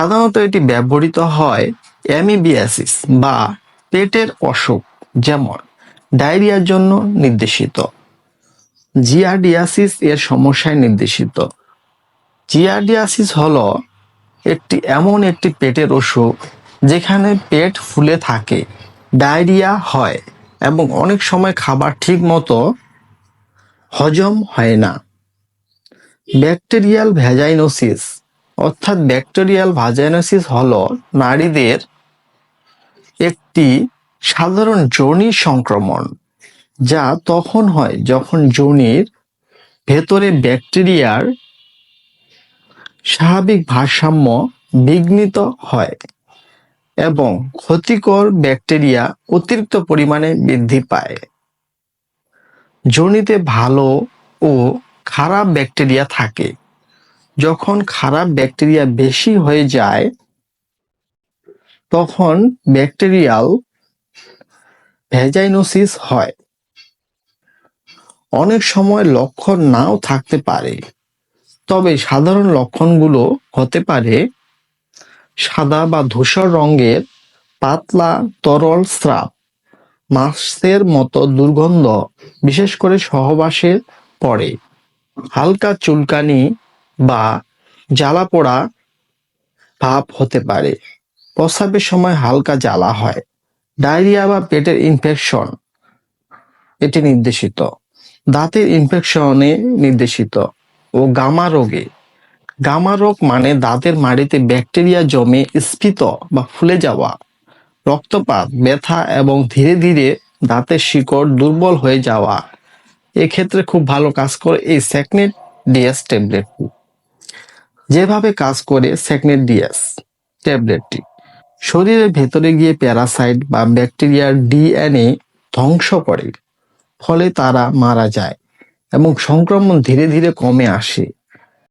সাধারণত এটি ব্যবহৃত হয় অ্যামিবিয়াসিস বা পেটের অসুখ, যেমন ডায়রিয়ার জন্য নির্দেশিত। জিয়াডিয়াসিস এর সমস্যায় নির্দেশিত। জিয়াডিয়াসিস হল একটি এমন একটি পেটের অসুখ যেখানে পেট ফুলে থাকে, ডায়রিয়া হয় এবং অনেক সময় খাবার ঠিক মতো হজম হয় না। ব্যাকটেরিয়াল ভ্যাজাইনোসিস অর্থাৎ ব্যাকটেরিয়াল ভাজাইনোসিস হলো নারীদের একটি সাধারণ যোনি সংক্রমণ, যা তখন হয় যখন যোনির ভেতরে ব্যাকটেরিয়ার স্বাভাবিক ভারসাম্য বিঘ্নিত হয় এবং ক্ষতিকর ব্যাকটেরিয়া অতিরিক্ত পরিমাণে বৃদ্ধি পায়। যোনিতে ভালো ও খারাপ ব্যাকটেরিয়া থাকে। যখন খারাপ ব্যাকটেরিয়া বেশি হয়ে যায়, তখন ব্যাকটেরিয়াল ভেজাইনোসিস হয়। অনেক সময় লক্ষণ নাও থাকতে পারে, তবে সাধারণ লক্ষণগুলো হতে পারে সাদা বা ধূসর রঙের পাতলা তরল স্রাব, মাছের মতো দুর্গন্ধ, বিশেষ করে সহবাসের পরে হালকা চুলকানি বা জ্বালা পোড়া ভাব হতে পারে। প্রস্রাবের সময় হালকা জ্বালা হয়। ডায়রিয়া বা পেটের ইনফেকশন এটি নির্দেশিত। দাঁতের ইনফেকশনে নির্দেশিত। ও গামা রোগে। গামা রোগ মানে দাঁতের মাড়িতে ব্যাকটেরিয়া জমে স্ফীত বা ফুলে যাওয়া, রক্তপাত, ব্যথা এবং ধীরে ধীরে দাঁতের শিকড় দুর্বল হয়ে যাওয়া। এক্ষেত্রে খুব ভালো কাজ করে এই স্যাকনেট ডিএস ট্যাবলেটটি। যেভাবে কাজ করে সেকনেট ডিএস ট্যাবলেটটি, শরীরের ভেতরে গিয়ে প্যারাসাইট বা ব্যাকটেরিয়ার ডিএনএ ধ্বংস করে, ফলে তারা মারা যায় এবং সংক্রমণ ধীরে ধীরে কমে আসে।